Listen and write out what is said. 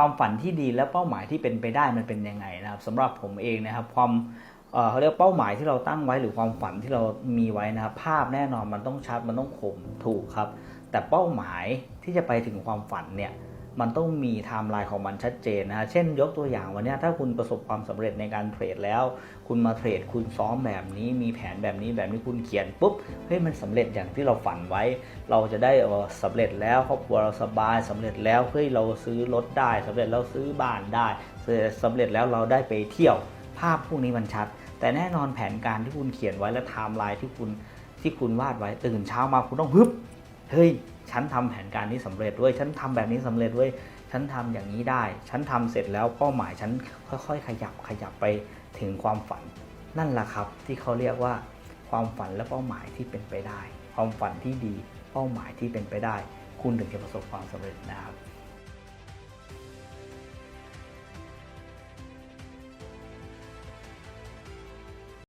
ความฝันที่ดีและเป้าหมายที่เป็นไปได้มันเป็นยังไงนะครับสำหรับผมเองนะครับ ความเอ่อเขาเรียกเป้าหมายที่เราตั้งไว้หรือความฝันที่เรามีไว้นะครับ ภาพแน่นอนมันต้องชัดมันต้องคมถูกครับ แต่เป้าหมายที่จะไปถึงความฝันเนี่ย มันต้องมีไทม์ไลน์ของมันชัดเจนนะฮะ เช่นยกตัวอย่างวันนี้ถ้าคุณประสบความสำเร็จในการเทรดแล้ว คุณมาเทรดคุณซ้อมแบบนี้ มีแผนแบบนี้แบบนี้คุณเขียนปุ๊บ เฮ้ยมันสำเร็จอย่างที่เราฝันไว้ เราจะได้เออสำเร็จแล้วครอบครัวเราสบายสำเร็จแล้ว เฮ้ยเราซื้อรถได้สำเร็จแล้วซื้อบ้านได้สำเร็จแล้วเราได้ไปเที่ยว ภาพพวกนี้มันชัด แต่แน่นอนแผนการที่คุณเขียนไว้และไทม์ไลน์ที่คุณที่คุณวาดไว้ตื่นเช้ามาคุณต้องฮึบ เฮ้ย ฉันทำแผนการนี้สำเร็จเว้ยฉันทำแบบนี้สำเร็จเว้ยฉันทำอย่างนี้ได้ ฉันทำเสร็จแล้วเป้าหมายฉันค่อยๆ ขยับขยับไปถึงความฝัน นั่นแหละครับที่เขาเรียกว่าความฝันและเป้าหมายที่เป็นไปได้ ความฝันที่ดีเป้าหมายที่เป็นไปได้ คุณถึงจะประสบความสำเร็จนะครับ